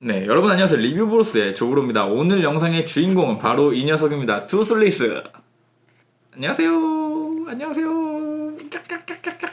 네, 여러분 안녕하세요. 리뷰브로스의 조브로입니다. 오늘 영상의 주인공은 바로 이 녀석입니다. 투슬리스. 안녕하세요. 안녕하세요. 깍깍깍깍깍.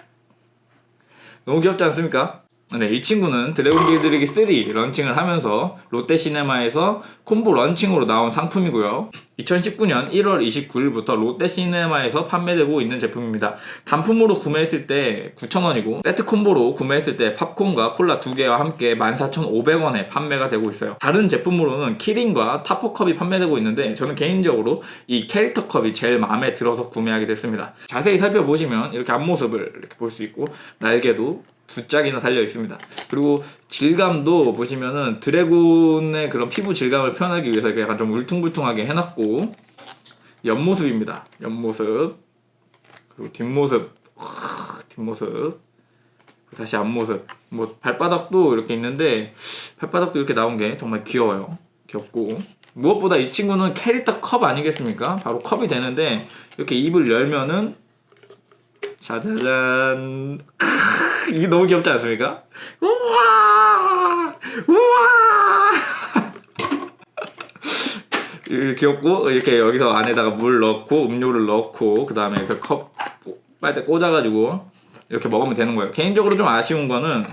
너무 귀엽지 않습니까? 네, 이 친구는 드래곤 길들이기 3 런칭을 하면서 롯데시네마에서 콤보 런칭으로 나온 상품이고요. 2019년 1월 29일부터 롯데시네마에서 판매되고 있는 제품입니다. 단품으로 구매했을 때 9,000원이고 세트 콤보로 구매했을 때 팝콘과 콜라 두 개와 함께 14,500원에 판매가 되고 있어요. 다른 제품으로는 키링과 타포컵이 판매되고 있는데 저는 개인적으로 이 캐릭터 컵이 제일 마음에 들어서 구매하게 됐습니다. 자세히 살펴보시면 이렇게 앞모습을 이렇게 볼 수 있고 날개도 두 짝이나 달려 있습니다. 그리고 질감도 보시면은 드래곤의 그런 피부 질감을 표현하기 위해서 약간 좀 울퉁불퉁하게 해놨고 옆모습입니다. 옆모습 그리고 뒷모습 하, 뒷모습 다시 앞모습 뭐 발바닥도 이렇게 있는데 발바닥도 이렇게 나온 게 정말 귀여워요. 귀엽고 무엇보다 이 친구는 캐릭터 컵 아니겠습니까? 바로 컵이 되는데 이렇게 입을 열면은 짜자잔 이게 너무 귀엽지 않습니까? 우와 우와 귀엽고 이렇게 여기서 안에다가 물 넣고 음료를 넣고 그 다음에 이렇게 컵 빨대 꽂아가지고 이렇게 먹으면 되는 거예요. 개인적으로 좀 아쉬운 거는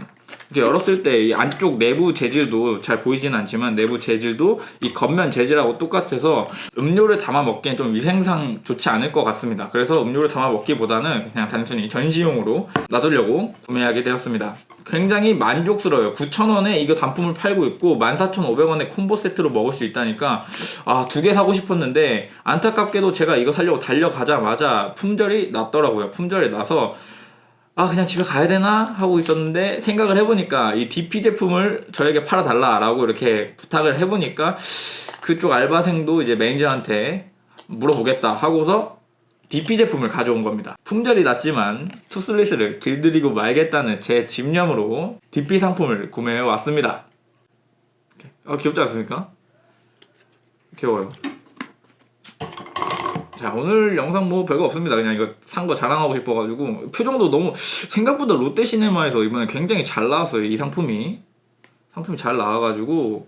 이렇게 열었을 때 이 안쪽 내부 재질도 잘 보이진 않지만 내부 재질도 이 겉면 재질하고 똑같아서 음료를 담아 먹기엔 좀 위생상 좋지 않을 것 같습니다. 그래서 음료를 담아 먹기보다는 그냥 단순히 전시용으로 놔두려고 구매하게 되었습니다. 굉장히 만족스러워요. 9,000원에 이거 단품을 팔고 있고 14,500원에 콤보 세트로 먹을 수 있다니까 아, 두 개 사고 싶었는데 안타깝게도 제가 이거 살려고 달려가자마자 품절이 났더라고요. 품절이 나서 아 그냥 집에 가야 되나 하고 있었는데 생각을 해보니까 이 DP 제품을 저에게 팔아달라라고 이렇게 부탁을 해보니까 그쪽 알바생도 이제 매니저한테 물어보겠다 하고서 DP 제품을 가져온 겁니다. 품절이 났지만 투슬리스를 길들이고 말겠다는 제 집념으로 DP 상품을 구매해 왔습니다. 아 귀엽지 않습니까? 귀여워요. 자 오늘 영상 뭐 별거 없습니다. 그냥 이거 산 거 자랑하고 싶어가지고 표정도 너무 생각보다 롯데시네마에서 이번에 굉장히 잘 나왔어요 이 상품이. 상품이 잘 나와가지고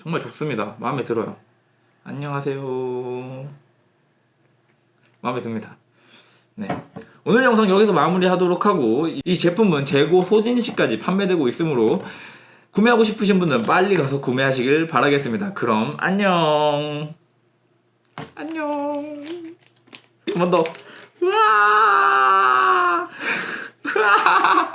정말 좋습니다. 마음에 들어요. 안녕하세요. 마음에 듭니다. 네. 오늘 영상 여기서 마무리하도록 하고 이 제품은 재고 소진 시까지 판매되고 있으므로 구매하고 싶으신 분들은 빨리 가서 구매하시길 바라겠습니다. 그럼 안녕 안녕. 한 번 더. 우와.